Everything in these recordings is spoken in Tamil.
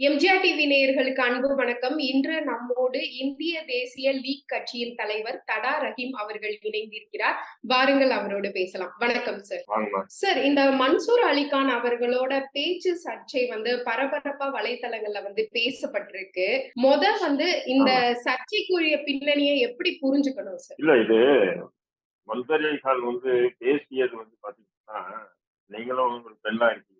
எம்ஜிஆர் டிவி நேயர்களுக்கு அன்பு வணக்கம். இன்று நம்மோடு இந்திய தேசிய லீக் கட்சியின் தலைவர் தடா ரஹீம் அவர்கள் இணைந்திருக்கிறார். வாருங்கள் அவரோடு பேசலாம். வணக்கம் சார் சார் இந்த மன்சூர் அலிகான் அவர்களோட பேச்சு சர்ச்சை வந்து பரபரப்பா வலைத்தளங்கள்ல வந்து பேசப்பட்டிருக்கு. முத வந்து இந்த சர்ச்சைக்குரிய பின்னணியை எப்படி புரிஞ்சுக்கணும் சார் இல்ல இது மல்தரி கான் வந்து பேசியது வந்து பாத்தீங்கன்னா நீங்களும் ஒரு பெண்ணா இருக்கீங்க.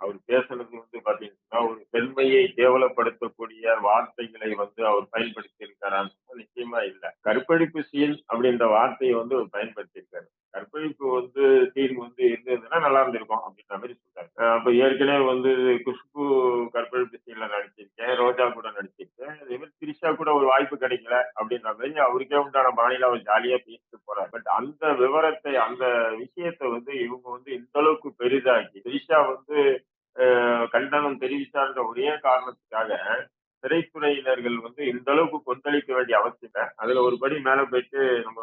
அவர் பேசுனது வந்து பாத்தீங்கன்னா ஒரு பெண்மையை கேவலப்படுத்தக்கூடிய வார்த்தைகளை வந்து அவர் பயன்படுத்தி இருக்காரான்னு நிச்சயமா இல்ல. கற்பழிப்பு சீன் அப்படின்ற வார்த்தையை வந்து அவர் பயன்படுத்தி இருக்காரு கற்பழிப்பு வந்து சீன் வந்து இருந்ததுன்னா நல்லா இருந்திருக்கும் அப்படின்ற மாதிரி சொல்றாரு. அப்ப ஏற்கனவே வந்து குஷ்பு கற்பழிப்பு சீன்ல நடிச்சிருக்கேன் ரோஜா கூட நடிச்சிருக்கேன். அதே மாதிரி திரிஷா கூட ஒரு வாய்ப்பு கிடைக்கல அப்படின்ற மாதிரி அவருக்கே உண்டான பாணியில அவர் ஜாலியா பேசிட்டு போறாரு. பட் அந்த விவரத்தை அந்த விஷயத்தை வந்து இவங்க வந்து இந்த அளவுக்கு பெரிதாக்கி திரிஷா வந்து கண்டனம் தெரிவித்தார்ன்ற ஒரே காரணத்துக்காக திரைத்துறையினர்கள் வந்து இந்த அளவுக்கு கொந்தளிக்க வேண்டிய அவசியம். இல்லை அதுல ஒரு படி மேல போயிட்டு நம்ம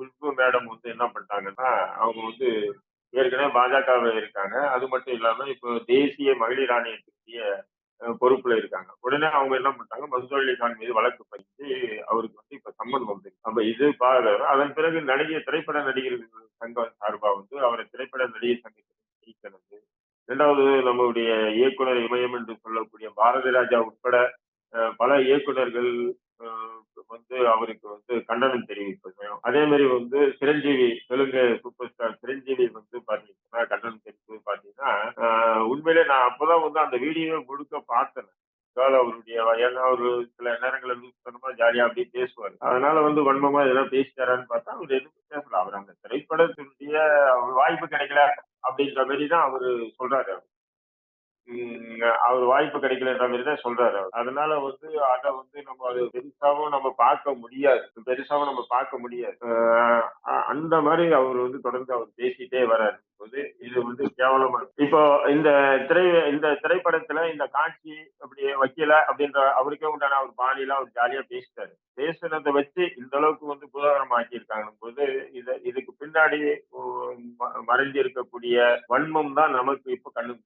குஷ்பு மேடம் வந்து என்ன பண்ணிட்டாங்கன்னா அவங்க வந்து ஏற்கனவே பாஜகவை இருக்காங்க. அது மட்டும் இல்லாம இப்போ தேசிய மகளிர் ஆணையத்துடைய பொறுப்புல இருக்காங்க. உடனே அவங்க என்ன பண்ணிட்டாங்க? மன்சூர் கான் மீது வழக்கு பதித்து அவருக்கு வந்து இப்ப சம்மன் வந்து அப்ப இது பாரு அதன் பிறகு நடிகை திரைப்பட நடிகர்கள் சங்கம் சார்பா வந்து அவரை திரைப்பட நடிகை சங்கத்தில் இரண்டாவது நம்முடைய இயக்குனர் இமயம் என்று சொல்லக்கூடிய பாரதி ராஜா உட்பட பல இயக்குனர்கள் வந்து அவருக்கு வந்து கண்டனம் தெரிவிப்பது அதே மாதிரி வந்து சிரஞ்சீவி தெலுங்கு சூப்பர் ஸ்டார் சிரஞ்சீவி வந்து பாத்தீங்கன்னா கண்டனம் தெரிவிப்பது பாத்தீங்கன்னா உண்மையிலே நான் அப்பதான் வந்து அந்த வீடியோவை முழுக்க பார்த்தேன். அதாவது அவருடைய ஏன்னா ஒரு சில நேரங்களில் லூஸ்தனமா ஜாலியா அப்படியே பேசுவார். அதனால வந்து வன்மமா எதனா பேசிட்டாரான்னு பார்த்தா அவர் எதுவும் திரைப்படத்தினுடைய அவர் வாய்ப்பு கிடைக்கல அப்படின்ற மாதிரி தான் அவரு சொல்றாரு அவர். வாய்ப்பு கிடைக்கலன்ற மாதிரி தான் சொல்றாரு அவர். அதனால வந்து அதை வந்து நம்ம அது பெருசாவும் நம்ம பார்க்க முடியாது பெருசாவும் நம்ம பார்க்க முடியாது அந்த மாதிரி அவர் வந்து தொடர்ந்து அவர் பேசிட்டே வராரு போது இது வந்து கேவலமா இப்போ இந்த திரை இந்த திரைப்படத்துல இந்த காட்சி அப்படி வைக்கல அப்படின்ற அவருக்கே உண்டான அவர் பாணியில அவர் ஜாலியா பேசிட்டாரு பேசுனதை வச்சு இந்த அளவுக்கு வந்து புதாகரம் ஆக்கியிருக்காங்க போது இது இதுக்கு பின்னாடி ஓ- மறைஞ்சு இருக்கக்கூடிய வன்மம் தான் நமக்கு இப்ப கண்ணு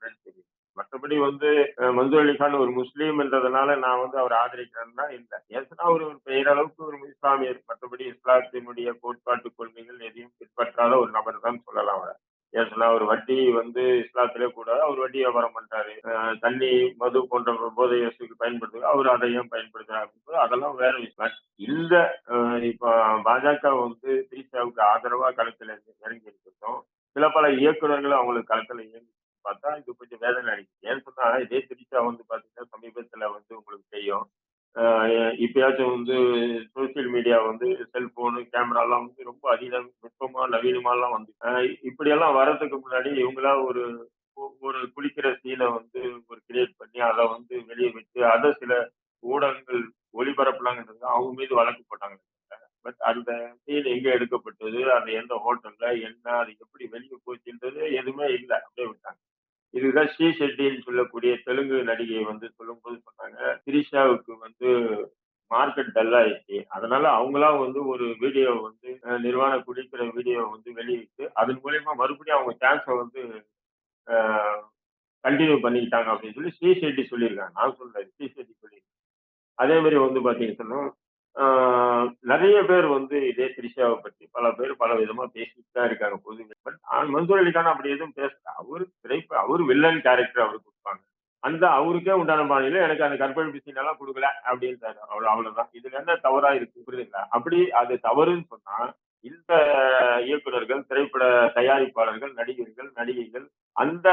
மற்றபடி வந்து மஞ்சு மன்சூர் ஒரு முஸ்லீம் என்றதுனால நான் வந்து அவர் ஆதரிக்கிறேன்னா இல்லை. ஏசுனா அவர் ஒரு பெயரளவுக்கு ஒரு இஸ்லாமியர். மற்றபடி இஸ்லாத்தினுடைய கோட்பாட்டு கொள்கைகள் எதையும் பின்பற்றாத ஒரு நபர் தான் சொல்லலாம் அவரை. ஏசுனா ஒரு வட்டி வந்து இஸ்லாத்திலே கூட அவர் வட்டி வியாபாரம் பண்றாரு. தண்ணி மது போன்ற போதை இயேசுக்கு பயன்படுத்து அவர் அதையும் பயன்படுத்துறாரு அப்படிங்கும்போது அதெல்லாம் வேற விஷயம். இந்த இப்போ பாஜக வந்து திரிசாவுக்கு ஆதரவா களத்துல இறங்கி இருக்கட்டும். சில பல இயக்குநர்கள் அவங்களுக்கு களத்துல இயங்கி பார்த்தா இது கொஞ்சம் வேதனை அளிக்குது ஏன்னு சொன்னா இதே திருச்சா வந்து பாத்தீங்கன்னா சமீபத்துல வந்து உங்களுக்கு தெரியும். இப்பயாச்சும் வந்து சோசியல் மீடியா வந்து செல்போனு கேமராலாம் வந்து ரொம்ப அதிகம் நுட்பமா நவீனமாலாம் வந்து இப்படியெல்லாம் வர்றதுக்கு முன்னாடி இவங்களா ஒரு ஒரு குளிக்கிற சீனை வந்து ஒரு கிரியேட் பண்ணி அதை வந்து வெளியே வச்சு அதை சில ஊடகங்கள் ஒளிபரப்பலாங்கிறது அவங்க மீது வழக்கு போட்டாங்க. பட் அந்த சீன் எங்க எடுக்கப்பட்டது அது எந்த ஹோட்டல்ல என்ன அது எப்படி வெளியே போச்சுன்றது எதுவுமே இல்லை. அப்படியே விட்டாங்க. இதுதான் ஸ்ரீ ஷெட்டின்னு சொல்லக்கூடிய தெலுங்கு நடிகை வந்து சொல்லும்போது சொன்னாங்க திரிஷாவுக்கு வந்து மார்க்கெட் டல் ஆயிடுச்சு அதனால அவங்களா வந்து ஒரு வீடியோ வந்து நிர்வாண குடிக்கிற வீடியோ வந்து வெளியிட்டு அதன் மூலயமா மறுபடியும் அவங்க சான்ஸை வந்து கண்டினியூ பண்ணிக்கிட்டாங்க அப்படின்னு சொல்லி ஸ்ரீ ஷெட்டி சொல்லியிருக்காங்க. நான் சொல்றேன் ஸ்ரீ ஷெட்டி சொல்லியிருக்கேன் அதே மாதிரி வந்து பாத்தீங்கன்னா நிறைய பேர் வந்து இதே திரிஷாவை பற்றி பல பேர் பல விதமா பேசிட்டு தான் இருக்காங்க பொது பட் மன்சூர் அலிகான் அப்படி எதுவும் பேசல. அவர் திரைப்ப அவர் வில்லன் கேரக்டர் அவருக்கு கொடுப்பாங்க. அந்த அவருக்கே உண்டான பாணியில எனக்கு அந்த கற்பழிப்பு சீனெல்லாம் கொடுக்கல அப்படின்றாரு அவ்வளவு அவ்வளவுதான். இதுல என்ன தவறா இருக்கு புரியுதுங்களா? அப்படி அது தவறுன்னு சொன்னா இந்த இயக்குநர்கள் திரைப்பட தயாரிப்பாளர்கள் நடிகர்கள் நடிகைகள் அந்த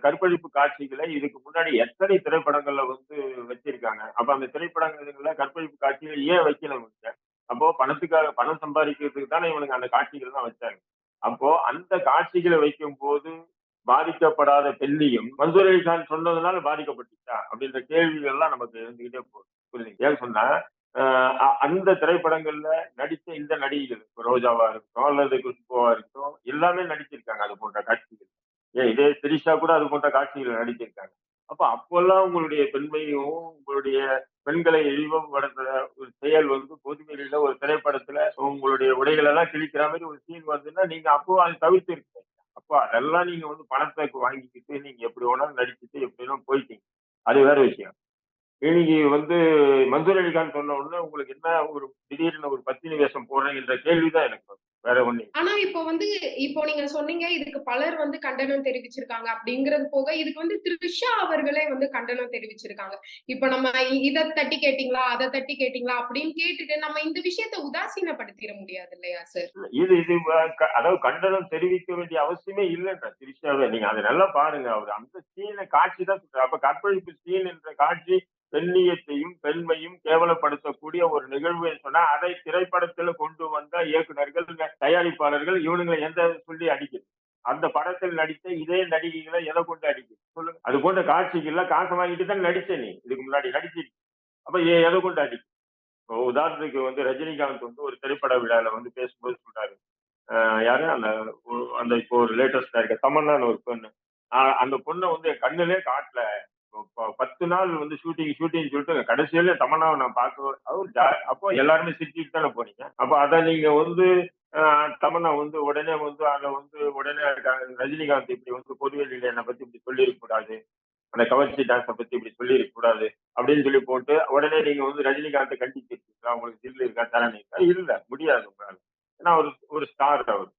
கற்பழிப்பு காட்சிகளை இதுக்கு முன்னாடி எத்தனை திரைப்படங்கள்ல வந்து வச்சிருக்காங்க? அப்ப அந்த திரைப்படங்கள்ல கற்பழிப்பு காட்சிகள் ஏன் வைக்கல அப்போ பணத்துக்காக பணம் சம்பாதிக்கிறதுக்கு தானே இவனுக்கு அந்த காட்சிகள் தான் வச்சாங்க. அப்போ அந்த காட்சிகளை வைக்கும் போது பாதிக்கப்படாத பெண்ணியும் மன்சூர் அலிகான் சொன்னதுனால பாதிக்கப்பட்டுச்சா? அப்படின்ற கேள்விகள் எல்லாம் நமக்கு இருந்துகிட்டே போகுது. புரியுதுங்க? ஏன்னு சொன்னா அ- அந்த திரைப்படங்கள்ல நடித்த இந்த நடிகைகள் ரோஜாவா இருக்கட்டும் அல்லது குஷ்போவா இருக்கட்டும் எல்லாமே நடிச்சிருக்காங்க. அது போன்ற காட்சிகள். இதே திரிஷா கூட அது போன்ற காட்சிகள் நடிச்சிருக்காங்க. அப்ப அப்பெல்லாம் உங்களுடைய பெண்மையும் உங்களுடைய பெண்களை இழிவுபடுத்துற ஒரு செயல் வந்து பொதுவெளியில ஒரு திரைப்படத்துல உங்களுடைய உடைகள் எல்லாம் கிழிக்கிற மாதிரி ஒரு சீன் வருதுன்னா நீங்க அப்போ அதை தவிர்த்து இருக்கீங்க. அப்போ அதெல்லாம் நீங்க வந்து பணத்தை வாங்கிக்கிட்டு நீங்க எப்படி வேணாலும் நடிச்சுட்டு எப்படி வேணாலும் போயிட்டீங்க. அது வேற விஷயம். இன்னைக்கு வந்து மன்சூர் அலிகான் சொன்ன உடனே உங்களுக்கு என்ன ஒரு திடீர்னு ஒரு பத்தினி வேஷம் போடுறேங்கிற கேள்விதான் எனக்கு ஆனா இப்போ வந்து இப்போ நீங்க சொன்னீங்க இதுக்கு பலர் வந்து கண்டனம் தெரிவிச்சிருக்காங்க அப்படிங்கிறது போக இதுக்கு வந்து த்ரிஷா அவர்களே வந்து கண்டனம் தெரிவிச்சிருக்காங்க. இப்ப நம்ம இத தட்டி கேட்டீங்களா அதை தட்டி கேட்டீங்களா அப்படின்னு கேட்டுட்டு நம்ம இந்த விஷயத்த உதாசீனப்படுத்திட முடியாது இல்லையா சார்? இது இது அதாவது கண்டனம் தெரிவிக்க வேண்டிய அவசியமே இல்லைன்ற திருச்சியாவே நீங்க அதை நல்லா பாருங்க. அவர் அந்த சீனை காட்சி தான் சொல்றாரு. அப்ப கற்பழிப்பு சீன் என்ற காட்சி பெண்ணியத்தையும் பெண்மையும் கேவலப்படுத்தக்கூடிய ஒரு நிகழ்வு சொன்னா அதை திரைப்படத்துல கொண்டு வந்த இயக்குனர்கள் இந்த தயாரிப்பாளர்கள் இவனுங்களை எந்த சொல்லி அடிக்குது? அந்த படத்தில் நடித்த இதே நடிகைகளை எதை கொண்டு அடிக்குது? சொல்லுங்க. அது போன்ற காட்சிகள்ல காசு வாங்கிட்டு தான் நடிச்ச நீ. இதுக்கு முன்னாடி நடிச்சிருக்க அப்ப ஏன் எதை கொண்டு அடிக்கும் இப்போ உதாரணத்துக்கு வந்து ரஜினிகாந்த் வந்து ஒரு திரைப்பட விழாவில் வந்து பேசும்போது சொல்றாரு. யாரு? அந்த அந்த இப்போ ஒரு லேட்டஸ்டா இருக்க தமன்னான்னு ஒரு பொண்ணு. அந்த பொண்ணை வந்து என் கண்ணுலே காட்டல. ப- பத்து நாள் வந்து ஷூட்டிங் ஷூட்டிங் சொல்லிட்டு கடைசியில தமன்னாவை நான் பார்க்க ஜா- அப்போ எல்லாருமே சிரிச்சுட்டு தானே போனீங்க. அப்ப அதை நீங்க வந்து தமன்னா வந்து உடனே வந்து அதை வந்து உடனே ரஜினிகாந்த் இப்படி வந்து பொதுவெளியில என்னை பத்தி இப்படி சொல்லியிருக்க கூடாது. அந்த கவர்ச்சி டான்ஸை பத்தி இப்படி சொல்லியிருக்க கூடாது அப்படின்னு சொல்லி போட்டு உடனே நீங்க வந்து ரஜினிகாந்த் கண்டிச்சிருக்கீங்களா? உங்களுக்கு தில்லு இருக்கா தலைமை இருக்கா? இல்ல முடியாது உங்களால். ஏன்னா ஒரு ஒரு ஸ்டார் அவர்.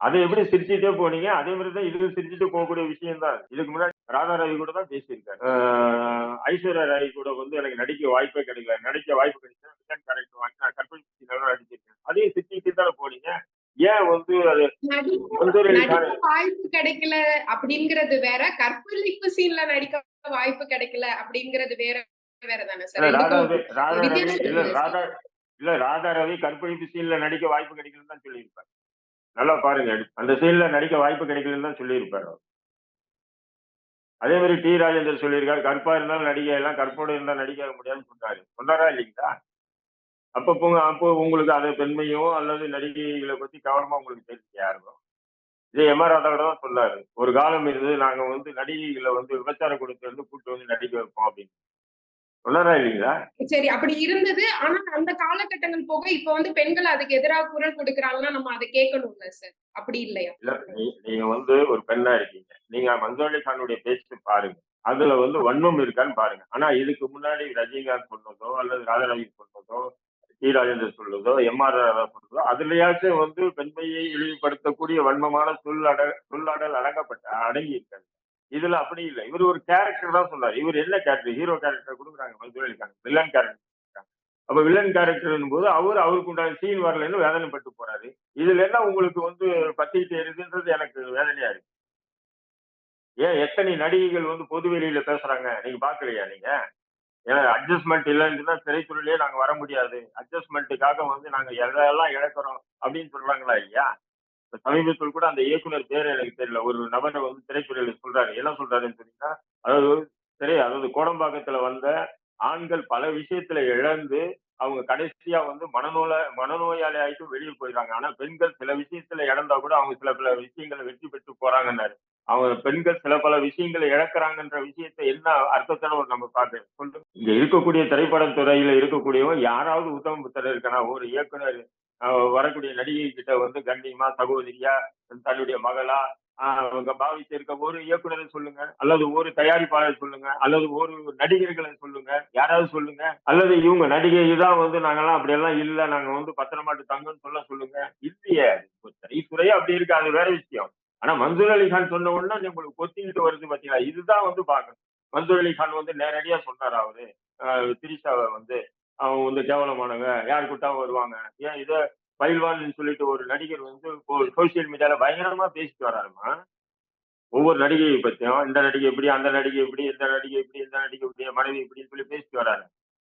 அதை எப்படி சிரிச்சுட்டே போனீங்க? அதே மாதிரி தான் இது சிரிச்சுட்டு போகக்கூடிய விஷயம் தான். இதுக்கு முன்னாடி ராதா ரவி கூட தான் பேசியிருக்காரு. ஐஸ்வர்யா ராய் கூட வந்து எனக்கு நடிக்க வாய்ப்பே கிடைக்கல. நடிக்க வாய்ப்பு கிடைச்சா கரெக்ட் வாங்கி நான் கற்பனை நடிச்சிருக்கேன். அதையும் சிரிச்சுட்டு தானே போனீங்க? ஏன் வந்து வாய்ப்பு கிடைக்கல அப்படிங்கிறது வேற. கற்பழிப்பு சீன்ல நடிக்க வாய்ப்பு கிடைக்கல அப்படிங்கிறது வேற வேற தானே சார் ராதா இல்ல ராதா ரவி கற்பழிப்பு சீன்ல நடிக்க வாய்ப்பு கிடைக்கலன்னு தான் சொல்லியிருப்பாரு. நல்லா பாருங்க அந்த சீன்ல நடிக்க வாய்ப்பு கிடைக்கலன்னு தான் சொல்லியிருப்பாரு. அதே மாதிரி டி. ராஜேந்தர் சொல்லியிருக்காரு கற்பா இருந்தாலும் நடிக்க எல்லாம் கற்போட இருந்தா நடிக்க முடியாதுன்னு சொன்னாரு சொன்னாரா இல்லைங்களா? அப்ப அப்போ அப்போ உங்களுக்கு அது பெண்மையோ அல்லது நடிகைகளை பத்தி கவனமா உங்களுக்கு தெரிஞ்சு யாருக்கும் இதே எம் ஆர் ராதாவோட தான் சொன்னாரு. ஒரு காலம் இருந்து நாங்க வந்து நடிகைகளை வந்து விபச்சார கொடுத்து வந்து கூட்டு வந்து நடிக்க வைப்போம் அப்படின்னு. சொன்னாரா இல்லைங்களா? சரி அப்படி இருந்தது. ஆனா அந்த காலகட்டங்கள் போக இப்ப வந்து பெண்கள் அதுக்கு எதிராக குரல் கொடுக்கறாங்கன்னா நம்ம அதை கேட்கணும்ல சார் அப்படி இல்லையா? இல்ல நீங்க வந்து ஒரு பெண்ணா இருக்கீங்க. நீங்க மன்சூர் அலி கானுடைய பேச்சு பாருங்க. அதுல வந்து வன்மம் இருக்கான்னு பாருங்க. ஆனா இதுக்கு முன்னாடி ரஜினிகாந்த் சொன்னதோ அல்லது ராஜரவி சொன்னதோ ஈராஜேந்திர சொல்லுதோ சொல்றதோ எம் சொல்றதோ அதுலயாச்சும் வந்து பெண்மையை இழிவுபடுத்தக்கூடிய வன்மமான சொல்லட சொல்லாடல் அடங்கப்பட்ட அடங்கி இருக்காது இதுல அப்படி இல்லை. இவர் ஒரு கேரக்டர் தான் சொன்னார் இவர் என்ன கேரக்டர் ஹீரோ கேரக்டர் கொடுக்குறாங்க. மன்சூர் வில்லன் கேரக்டர் அப்ப வில்லன் கேரக்டர் போது அவர் அவருக்கு உண்டான சீன் வரலன்னு வேதனைப்பட்டு போறாரு. இதுல என்ன உங்களுக்கு வந்து பத்திக்கிட்டு இருக்குன்றது எனக்கு வேதனையா இருக்கு. ஏன் எத்தனை நடிகைகள் வந்து பொது வெளியில பேசுறாங்க? நீங்க பாக்கலையா நீங்க? ஏன்னா அட்ஜஸ்ட்மெண்ட் இல்லைன்னு தான் திரைத்துறையிலேயே நாங்க வர முடியாது. அட்ஜஸ்ட்மெண்ட்டுக்காக வந்து நாங்க எதெல்லாம் இழக்கிறோம் அப்படின்னு சொல்றாங்களா இல்லையா? சமீபத்தில் கூட அந்த இயக்குனர் பேர் எனக்கு தெரியல. ஒரு நபரை வந்து திரைத்துறையில சொல்றாரு. என்ன சொல்றாருன்னு சொன்னீங்கன்னா அதாவது சரி அதாவது கோடம்பாக்கத்துல வந்த ஆண்கள் பல விஷயத்துல இழந்து அவங்க கடைசியா வந்து மனநோல மனநோயாளி ஆயிட்டு வெளியே போயிடுறாங்க. ஆனா பெண்கள் சில விஷயத்துல இழந்தா கூட அவங்க சில பல விஷயங்களை வெற்றி பெற்று போறாங்கன்னாரு. அவங்க பெண்கள் சில பல விஷயங்களை இழக்கிறாங்கன்ற விஷயத்தை என்ன அர்த்தத்தோட ஒரு நம்ம பார்க்க சொல்லு இங்க இருக்கக்கூடிய திரைப்பட துறையில இருக்கக்கூடியவங்க யாராவது உத்தம புத்தர் இருக்கனா? ஒரு இயக்குனர் வரக்கூடிய நடிகை கிட்ட வந்து கண்ணியமா சகோதரியா தன்னுடைய மகளா அவங்க பாவித்து இருக்க ஒரு இயக்குனரை சொல்லுங்க அல்லது ஒரு தயாரிப்பாளர் சொல்லுங்க அல்லது ஒரு நடிகர்களை சொல்லுங்க யாராவது சொல்லுங்க அல்லது இவங்க நடிகை தான் வந்து நாங்கெல்லாம் அப்படியெல்லாம் இல்ல நாங்க வந்து பத்திரமாட்டு தங்கன்னு சொல்ல சொல்லுங்க. இல்லையே இப்ப திரைத்துறையே அப்படி இருக்கு அது வேற விஷயம். ஆனா மன்சூர் அலி கான் சொன்ன உடனே உங்களுக்கு கொத்திக்கிட்டு வருது பாத்தீங்களா? இதுதான் வந்து பாக்கணும் மன்சூர் அலி கான் வந்து நேரடியா சொன்னார் அவரு? திரிஷாவை வந்து. அவங்க வந்து கேவலமானவங்க. யார் கூட்டாவும் வருவாங்க? ஏன் இதை பயில்வான்னு சொல்லிட்டு ஒரு நடிகர் வந்து சோசியல் மீடியால பயங்கரமா பேசிட்டு வராருமா? ஒவ்வொரு நடிகையை பத்தியும் இந்த நடிகை இப்படி அந்த நடிகை இப்படி இந்த நடிகை இப்படி இந்த நடிகை இப்படி மனைவி இப்படின்னு சொல்லி பேசிட்டு வராரு.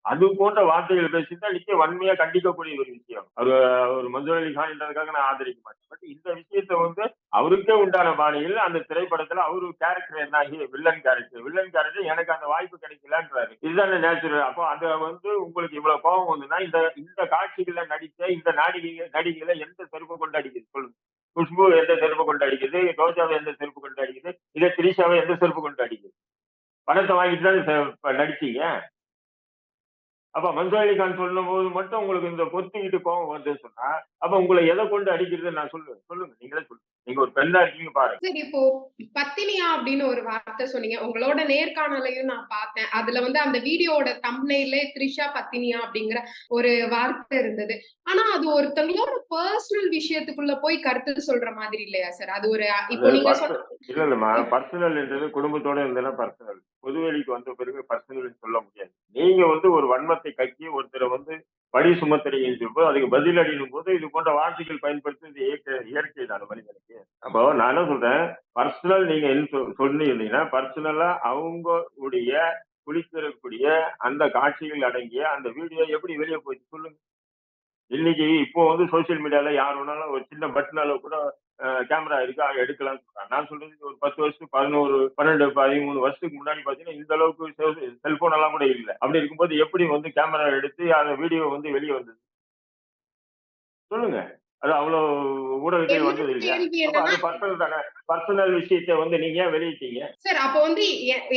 அது போன்ற வார்த்தைகள் பேசிட்டு நிச்சயம் வன்மையா கண்டிக்கக்கூடிய ஒரு விஷயம். அவர் ஒரு மன்சூர் அலி கான்ன்றதுக்காக நான் ஆதரிக்க மாட்டேன். பட் இந்த விஷயத்தை வந்து அவருக்கே உண்டான பாணியில் அந்த திரைப்படத்துல அவரு கேரக்டர் என்ன வில்லன் கேரக்டர் வில்லன் கேரக்டர் எனக்கு அந்த வாய்ப்பு கிடைக்கலன்றாரு. இதுதான் நேச்சுரல் அப்போ அது வந்து உங்களுக்கு இவ்வளவு கோபம் வந்துன்னா இந்த இந்த காட்சிகள்ல நடித்த இந்த நாடிகை நடிகைகளை எந்த செருப்பு கொண்டு அடிக்குது? சொல்லுங்க. குஷ்பு எந்த செருப்பு கொண்டு அடிக்குது? ரோஜாவை எந்த செருப்பு கொண்டு அடிக்குது? இதே திரிஷாவை எந்த செருப்பு கொண்டு அடிக்குது? பணத்தை வாங்கிட்டு தான் நடிச்சீங்க? அப்ப மன்சூர் அலி கான் சொல்லும் போது மட்டும் உங்களுக்கு இந்த பொத்துக்கிட்டு கோவம் வருதுன்னு சொன்னா அப்ப உங்களை எதை கொண்டு அடிக்கிறது நான் சொல்லுவேன். சொல்லுங்க நீங்களே சொல்லுங்க. நீங்க ஒரு பெண்ணா இருக்கீங்க பாருங்க. சரி இப்போ பத்தினியா அப்படின்னு ஒரு வார்த்தை சொன்னீங்க. உங்களோட நேர்காணலையும் நான் பார்த்தேன். அதுல வந்து அந்த வீடியோவோட தம்ப்நெயிலே த்ரிஷா பத்தினியா அப்படிங்கிற ஒரு வார்த்தை இருந்தது. ஆனா அது ஒருத்தவங்களோட பர்சனல் விஷயத்துக்குள்ள போய் கருத்து சொல்ற மாதிரி இல்லையா சார் அது ஒரு இப்போ நீங்க இல்ல இல்லம்மா பர்சனல் என்றது குடும்பத்தோட இருந்தேன்னா பர்சனல் பொதுவெளிக்கு வந்த பிறகு பர்சனல் சொல்ல முடியாது. நீங்க வந்து ஒரு வன்மத்தை கக்கி ஒருத்தரை வந்து பழி சுமத்துறீங்க போது அதுக்கு பதில் அடிக்கும் போது இது போன்ற வார்த்தைகள் பயன்படுத்துவது இயற்கை இயற்கை தான் மனிதனுக்கு. அப்போ நான் என்ன சொல்றேன்? பர்சனல் நீங்க என்ன சொ- சொன்னீங்கன்னா பர்சனலா அவங்களுடைய குளித்திருக்கக்கூடிய அந்த காட்சிகள் அடங்கிய அந்த வீடியோ எப்படி வெளியே போச்சு சொல்லுங்க. இன்னைக்கு இப்போ வந்து சோசியல் மீடியால யார் வேணாலும் ஒரு சின்ன பட்டன் கூட கேமரா இருக்கு எடுக்கலாம் நான் சொல்றது ஒரு பத்து வருஷத்துக்கு பதினோரு பன்னெண்டு பதிமூணு வருஷத்துக்கு முன்னாடி பாத்தீங்கன்னா இந்த அளவுக்கு செல்போன் எல்லாம் கூட இல்லை. அப்படி இருக்கும்போது எப்படி வந்து கேமரா எடுத்து அந்த வீடியோ வந்து வெளியே வந்தது? சொல்லுங்க. அது அவ்வளவு ஊடகத்தில் வந்தது இல்லையா பர்சனல் தானே? பர்சனல் விஷயத்தை வந்து நீங்க ஏன் வெளியிட்டீங்க? சார் அப்ப வந்து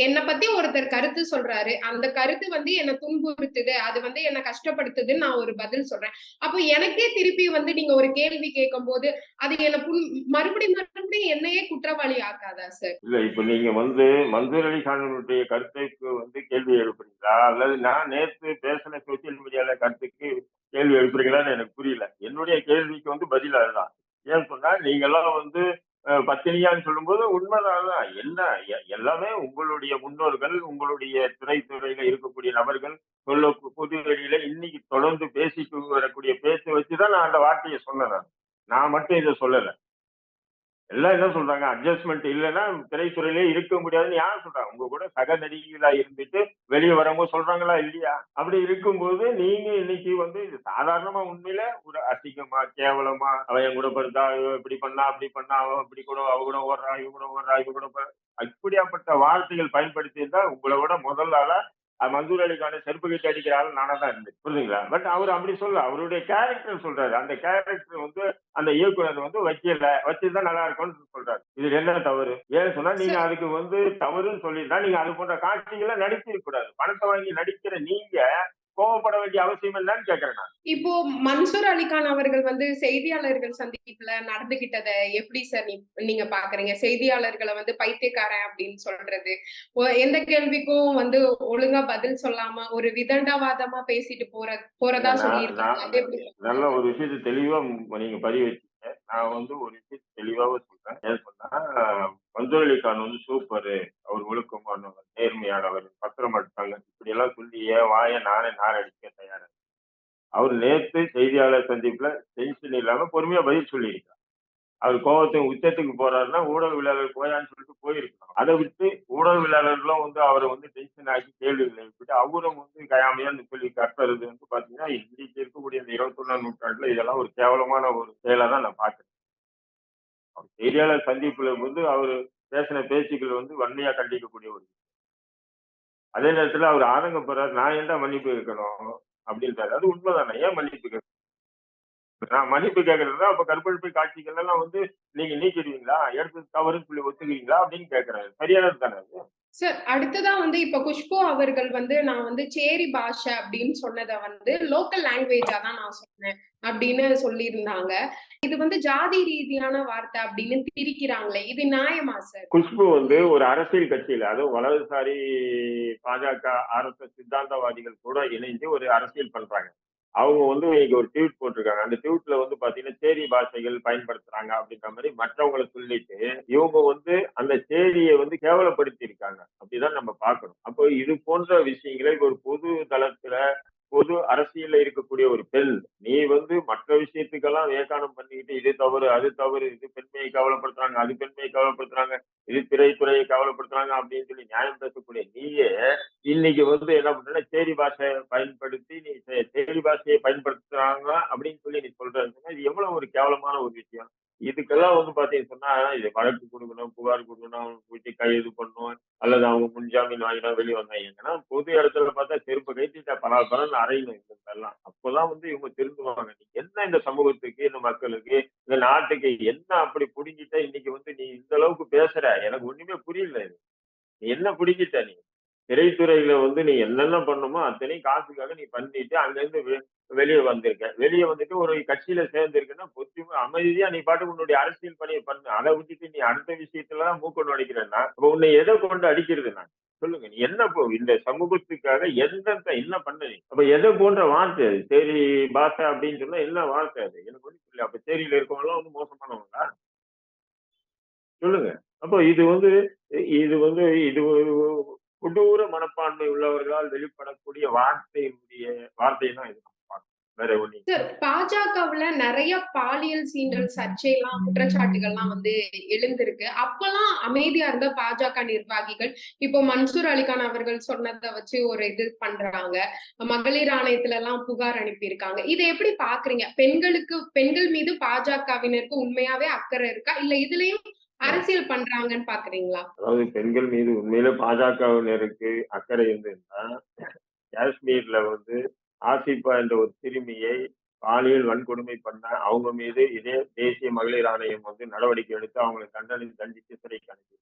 என்னை பத்தி ஒருத்தர் கருத்து சொல்றாரு. அந்த கருத்து வந்து என்ன துன்புறுத்துது. அது வந்து என்ன கஷ்டப்படுத்துதுன்னு நான் ஒரு பதில் சொல்றேன். அப்போ எனக்கே திருப்பி வந்து நீங்க ஒரு கேள்வி கேட்கும் போது அது என்ன புண் மறுபடியும் மறுபடியும் என்னையே குற்றவாளி ஆக்காதா சார்? இல்ல இப்ப நீங்க வந்து மன்சூர் அலி கானுடைய கருத்துக்கு வந்து கேள்வி எழுப்புறீங்களா? அல்லது நான் நேத்து பேசின சோசியல் மீடியால கருத்துக்கு கேள்வி எழுப்புறீங்களான்னு எனக்கு புரியல. என்னுடைய கேள்விக்கு வந்து பதில் அதுதான். ஏன் சொன்னா நீங்க எல்லாம் வந்து அஹ், பத்தினியான்னு சொல்லும்போது உண்மைதான் என்ன எல்லாமே உங்களுடைய முன்னோர்கள் உங்களுடைய துறைத்துறையில இருக்கக்கூடிய நபர்கள் சொல்ல பொது வெளியில இன்னைக்கு தொடர்ந்து பேசிட்டு வரக்கூடிய பேச்சு வச்சுதான் நான் அந்த வார்த்தையை சொன்னேன் நான். மட்டும் இதை சொல்லலை. எல்லாம் என்ன சொல்றாங்க? அட்ஜஸ்ட்மெண்ட் இல்லைன்னா திரைத்துறையிலே இருக்க முடியாதுன்னு யார் சொல்றாங்க? உங்க கூட சக நடிகைகளா இருந்துட்டு வெளியே வரவங்க சொல்றாங்களா இல்லையா? அப்படி இருக்கும்போது நீங்க இன்னைக்கு வந்து இது சாதாரணமா உண்மையில ஒரு அசிங்கமா கேவலமா அவன் என் கூட படுத்தா இப்படி பண்ணா அப்படி பண்ணா அவன் இப்படி கூட அவ கூட ஓடுறா இவ கூட ஓடுறா இவ கூட அப்படியாப்பட்ட வார்த்தைகள் பயன்படுத்தி இருந்தா உங்களை விட முதல் ஆளா மன்சூர் அலிக்கான செருப்பு கட்டி அடிக்கிற ஆள் நானா தான் இருந்தேன். புரியுதுங்களா பட் அவர் அப்படி சொல்ல அவருடைய கேரக்டர் சொல்றாரு. அந்த கேரக்டர் வந்து அந்த இயக்குனர் வந்து வைக்கல. வச்சிருந்தா நல்லா இருக்கும்னு சொல்றாரு. இதுல என்ன தவறு? ஏன்னு சொன்னா நீங்க அதுக்கு வந்து தவறுன்னு சொல்லியிருந்தா நீங்க அது போன்ற காட்சிகளை நடிச்சிருக்க கூடாது. பணத்தை வாங்கி நடிக்கிற நீங்க கோவப்பட வேண்டிய அவசியம் என்னன்னு கேக்குறேன் நான். இப்போ மன்சூர் அலிகான் அவர்கள் வந்து செய்தியாளர்கள் சந்திப்புல நடந்துகிட்டத எப்படி சார் நீங்க பாக்குறீங்க? செய்தியாளர்களை வந்து பைத்தியக்காரன் அப்படின்னு சொல்றது. எந்த கேள்விக்கும் வந்து ஒழுங்கா பதில் சொல்லாம ஒரு விதண்டாவாதமா பேசிட்டு போற போறதா சொல்லியிருக்காங்க. நல்ல ஒரு விஷயத்தை தெளிவா நீங்க பதிவு நான் வந்து ஒரு விஷயத்தை தெளிவாக சொல்றேன். ஏன்னு சொன்னா மன்சூர் அலிகான் வந்து சூப்பர் அவர் ஒழுக்கமானவர் நேர்மையானவர் பத்திரம் எடுத்தாங்க. இப்படி எல்லாம் சொல்லி ஏன் வாய நானே நார் அடிக்க தயாரா அவர் நேற்று செய்தியாளர் சந்திப்புல டென்ஷன் இல்லாம பொறுமையா பதில் சொல்லியிருக்கார். அவர் கோவத்தின் உச்சத்துக்கு போறாருன்னா ஊடகவியலாளர் போயான்னு சொல்லிட்டு போயிருக்கணும். அதை விட்டு ஊடகவியலாளர்களும் வந்து அவரை வந்து டென்ஷன் ஆக்கி கேள்விகளை விட்டு அவரும் வந்து கயாமையான்னு சொல்லி கட்டுறது வந்து பாத்தீங்கன்னா இன்னைக்கு இருக்கக்கூடிய இந்த இருபத்தொன்னாம் நூற்றாண்டுல இதெல்லாம் ஒரு கேவலமான ஒரு செயலா தான் நான் பாக்குறேன் அவர் செய்தியாளர் சந்திப்புல வந்து அவர் பேசின பேச்சுக்கள் வந்து வன்மையா கண்டிக்கக்கூடிய ஒரு அதே நேரத்துல அவர் ஆதங்கப்படுறாரு நான் ஏன்டா மன்னிப்பு கேட்கணும்? அப்படின்றாரு. அது உண்மைதானே? ஏன் மன்னிப்பு மன்னிப்பு கேட்கறது அப்ப கற்பழிப்பு காட்சிகள் எல்லாம் வந்து நீங்க நீக்கிடுவீங்களா? எடுத்து தவறுன்னு சொல்லி ஒத்துக்குவீங்களா? அப்படின்னு கேட்கறாரு சரியானது தானே அது? சார் அடுத்ததா வந்து இப்ப குஷ்பு அவர்கள் வந்து நான் வந்து சேரி பாஷை அப்படின்னு சொன்னதை வந்து லோக்கல் லாங்குவேஜா தான் நான் சொன்னேன் அப்படின்னு சொல்லியிருந்தாங்க. இது வந்து ஜாதி ரீதியான வார்த்தை அப்படின்னு திரிக்கிறாங்களே இது நியாயமா சார் குஷ்பு வந்து ஒரு அரசியல் கட்சியில அதுவும் வலதுசாரி பாஜக ஆர்எஸ்எஸ் சித்தாந்தவாதிகள் கூட இணைந்து ஒரு அரசியல் பண்றாங்க. அவங்க வந்து இன்னைக்கு ஒரு ட்வீட் போட்டிருக்காங்க. அந்த ட்வீட்ல வந்து பாத்தீங்கன்னா சேரி பாஷைகள் பயன்படுத்துறாங்க அப்படின்ற மாதிரி மற்றவங்களை சொல்லிட்டு இவங்க வந்து அந்த சேரியை வந்து கேவலப்படுத்தி இருக்காங்க அப்படிதான் நம்ம பார்க்கணும். அப்போ இது போன்ற விஷயங்களை ஒரு பொது தளத்துல பொது அரசியல்ல இருக்கக்கூடிய ஒரு பெண் நீ வந்து மற்ற விஷயத்துக்கெல்லாம் வியக்கானம் பண்ணிக்கிட்டு இது தவறு அது தவறு இது பெண்மையை கவலைப்படுத்துறாங்க அது பெண்மையை கவலைப்படுத்துறாங்க இது திரைத்துறையை கவலைப்படுத்துறாங்க அப்படின்னு சொல்லி நியாயம் பேசக்கூடிய நீயே இன்னைக்கு வந்து என்ன பண்ற சேரி பாஷையை பயன்படுத்தி நீ சே- சேரி பாஷையை பயன்படுத்துறாங்க அப்படின்னு சொல்லி நீ சொல்றதுன்னா இது எவ்வளவு ஒரு கேவலமான ஒரு விஷயம். இதுக்கெல்லாம் வந்து பாத்தீங்கன்னா சொன்னா இது வழக்கு கொடுக்கணும் புகார் கொடுக்கணும் அவங்க போயிட்டு கையெழுத்து பண்ணணும் அல்லது அவங்க முன்ஜாமீன் வாங்கினா வெளியே வந்தாங்கன்னா பொது இடத்துல பார்த்தா செருப்பு கைத்திட்ட பல பலன் அறையணும் இந்த எல்லாம் அப்போதான் வந்து இவங்க திருந்துவாங்க. நீ என்ன இந்த சமூகத்துக்கு இந்த மக்களுக்கு இந்த நாட்டுக்கு என்ன அப்படி புடுங்கிட்ட இன்னைக்கு வந்து நீ இந்த அளவுக்கு பேசுற? எனக்கு ஒண்ணுமே புரியல இது. நீ என்ன புடிங்கிட்ட நீ? திரைத்துறையில வந்து நீ என்னென்ன பண்ணுமோ அத்தனையும் காசுக்காக நீ பண்ணிட்டு அங்கிருந்து வெ- வெளியே வந்திருக்க வெளியே வந்துட்டு ஒரு கட்சியில சேர்ந்திருக்குன்னா பொத்தி அமைதியா நீ பாட்டுக்கு உன்னுடைய அரசியல் பணியை பண்ணு. அதை விட்டுட்டு நீ அடுத்த விஷயத்துல தான் மூக்க நுழைக்கிறேன்னா அப்ப உன்னை எதை கொண்டு அடிக்கிறது நான்? சொல்லுங்க நீ என்ன இந்த சமூகத்துக்காக எந்த என்ன பண்ண நீ? அப்ப எதை போன்ற வார்த்தை அது? சரி பாஷை அப்படின்னு சொன்னா என்ன வார்த்தை அது? எனக்கு வந்து புரியல. அப்ப சேரியில இருக்கவங்களாம் வந்து மோசமானவங்களா? சொல்லுங்க. அப்போ இது வந்து இது வந்து இது ஒரு கொடூர மனப்பான்மை உள்ளவர்களால் வெளிப்படக்கூடிய வார்த்தையினுடைய வார்த்தை தான் இது நம்ம பார்க்கணும் வேற ஒண்ணு சார் பாஜகவுல நிறைய பாலியல் சீண்டல் சர்ச்சைலாம் குற்றச்சாட்டுகள்லாம் வந்து எழுந்திருக்கு. அப்பெல்லாம் அமைதியா இருந்த பாஜக நிர்வாகிகள் இப்போ மன்சூர் அலிகான் அவர்கள் சொன்னதை வச்சு ஒரு இது பண்றாங்க. மகளிர் ஆணையத்துல எல்லாம் புகார் அனுப்பியிருக்காங்க. இதை எப்படி பாக்குறீங்க? பெண்களுக்கு பெண்கள் மீது பாஜகவினருக்கு உண்மையாவே அக்கறை இருக்கா? இல்ல இதுலயும் அரசியல் பண்றாங்கன்னு பாக்குறீங்களா? அதாவது பெண்கள் மீது உண்மையிலே பாஜகவினருக்கு அக்கறை இருந்ததுன்னா காஷ்மீர்ல வந்து ஆசிபா என்ற ஒரு சிறுமியை பாலியல் வன்கொடுமை பண்ண அவங்க மீது இதே தேசிய மகளிர் ஆணையம் வந்து நடவடிக்கை எடுத்து அவங்களை தண்டனை தண்டித்து சிறைக்கு அனுப்பி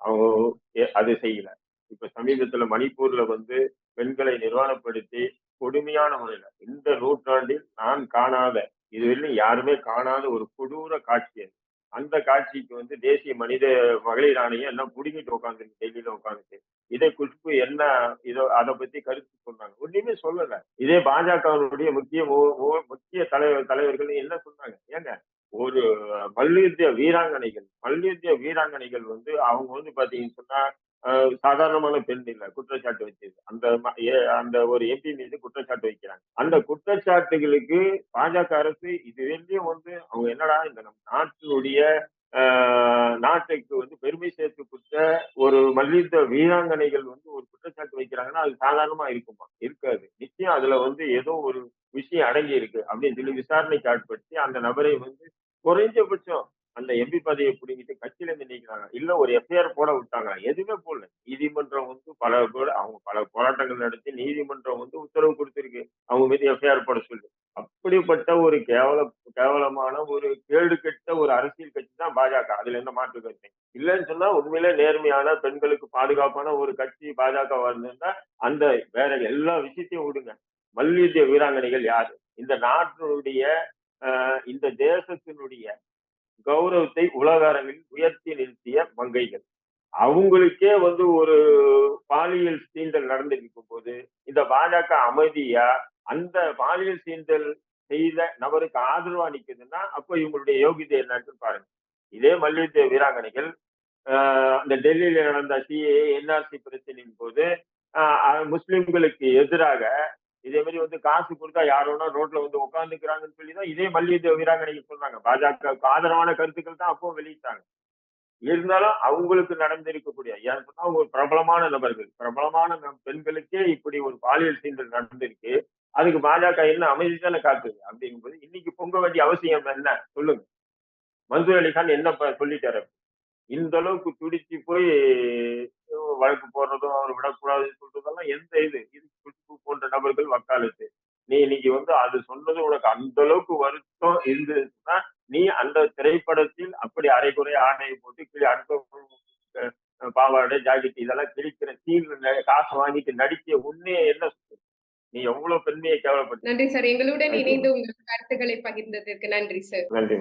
அவங்க அது செய்யல. இப்ப சமீபத்துல மணிப்பூர்ல வந்து பெண்களை நிர்வாணப்படுத்தி கொடுமையான முறையில இந்த நூற்றாண்டில் நான் காணாத இதுவரையிலும் யாருமே காணாத ஒரு கொடூர காட்சி அது. அந்த காட்சிக்கு வந்து தேசிய மனித மகளிர் ஆணையம் எல்லாம் புடுங்கிட்டு உட்காந்துருக்கு டெல்லியில உட்காந்துட்டு இதை குஷ்பு என்ன இதோ அதை பத்தி கருத்து சொன்னாங்க. ஒண்ணுமே சொல்லல. இதே பாஜகவினுடைய முக்கிய மு- முக்கிய தலைவர் தலைவர்கள் என்ன சொன்னாங்க? ஏங்க ஒரு மல்யுத்த வீராங்கனைகள் மல்யுத்த வீராங்கனைகள் வந்து அவங்க வந்து பாத்தீங்கன்னு சொன்னா சாதாரணமான பெண் இல்ல குற்றச்சாட்டு வச்சது. அந்த ஏ- அந்த ஒரு எம்பி மீது குற்றச்சாட்டு வைக்கிறாங்க. அந்த குற்றச்சாட்டுகளுக்கு பாஜக அரசு இது வரையும் வந்து அவங்க என்னடா இந்த நம் நாட்டினுடைய நாட்டுக்கு வந்து பெருமை சேர்த்து கொடுத்த ஒரு மல்யுத்த வீராங்கனைகள் வந்து ஒரு குற்றச்சாட்டு வைக்கிறாங்கன்னா அது சாதாரணமா இருக்குமா? இருக்காது. நிச்சயம் அதுல வந்து ஏதோ ஒரு விஷயம் அடங்கி இருக்கு அப்படின்னு சொல்லி விசாரணைக்கு ஆட்படுத்தி அந்த நபரை வந்து குறைஞ்சபட்சம் அந்த எம்பி பதவியை பிடிங்கிட்டு கட்சியில இருந்து நீக்கிறாங்க இல்ல ஒரு எஃப்ஐஆர் போட விட்டாங்க. எதுவுமே போடல. நீதிமன்றம் வந்து பல பேர் அவங்க பல போராட்டங்கள் நடத்தி நீதிமன்றம் வந்து உத்தரவு கொடுத்திருக்கு. அவங்க மீது எஃப்ஐஆர் போட சொல்லி. அப்படிப்பட்ட ஒரு கேவல கேவலமான ஒரு கேடு கெட்ட ஒரு அரசியல் தான் பாஜக. அதுல எந்த மாற்று கருத்து? இல்லைன்னு சொன்னா உண்மையிலே நேர்மையான பெண்களுக்கு பாதுகாப்பான ஒரு கட்சி பாஜக இருந்திருந்தா அந்த வேற எல்லா விஷயத்தையும் விடுங்க. மல்யுத்த வீராங்கனைகள் யாரு? இந்த நாட்டினுடைய ஆஹ், இந்த தேசத்தினுடைய கௌரவத்தை உலக அரங்கில் உயர்த்தி நிறுத்திய மங்கைகள். அவங்களுக்கே வந்து ஒரு பாலியல் சீண்டல் நடந்திருக்கும் போது இந்த பாஜக அமைதியா அந்த பாலியல் சீண்டல் செய்த நபருக்கு ஆதரவா நிக்குதுன்னா அப்போ இவங்களுடைய யோகிதை என்னன்னு பாருங்க. இதே மல்யுத்த வீராங்கனைகள் ஆஹ் அந்த டெல்லியில நடந்த சிஏ என்ஆர்சி பிரச்சனையின் போது முஸ்லிம்களுக்கு எதிராக இதே மாதிரி வந்து காசு கொடுத்தா யாரோனா ரோட்ல வந்து உட்காந்துக்கிறாங்கன்னு சொல்லி தான் இதே மல்யுத்த வீராங்கனைகள் சொன்னாங்க பாஜகவுக்கு ஆதரவான கருத்துக்கள் தான் அப்போ வெளியிட்டாங்க. இருந்தாலும் அவங்களுக்கு நடந்திருக்கக்கூடிய ஏன்னு அவங்க ஒரு பிரபலமான நபர்கள். பிரபலமான பெண்களுக்கே இப்படி ஒரு பாலியல் சீண்டல் நடந்திருக்கு. அதுக்கு பாஜக என்ன அமைதி தானே காத்துது அப்படிங்கும்போது இன்னைக்கு பொங்க வேண்டிய அவசியம் என்ன? சொல்லுங்க. மன்சூர் அலிகான் என்ன சொல்லிட்டாரு? இந்த அளவுக்கு துடிச்சு போய் வழக்கு போடுறதும் அவர் விடக்கூடாதுன்னு சொல்றதெல்லாம் எந்த இது? இது குஷ்பு போன்ற நபர்கள் வக்காலத்து. நீ இன்னைக்கு வந்து அது சொன்னது உனக்கு அந்த அளவுக்கு வருத்தம் இருந்ததுன்னா நீ அந்த திரைப்படத்தில் அப்படி அரைக்குறை ஆடையை போட்டு கீழே அடுத்த பாவாடை ஜாக்கெட் இதெல்லாம் கிழிக்கிற சீன் காசு வாங்கிட்டு நடிக்க உன்னே என்ன சொல்றது? நீ எவ்வளவு பெண்மையை கேவலப்பட்ட நன்றி சார். எங்களுடன். இணைந்து உங்கள் கருத்துக்களை பகிர்ந்ததற்கு நன்றி சார். நன்றி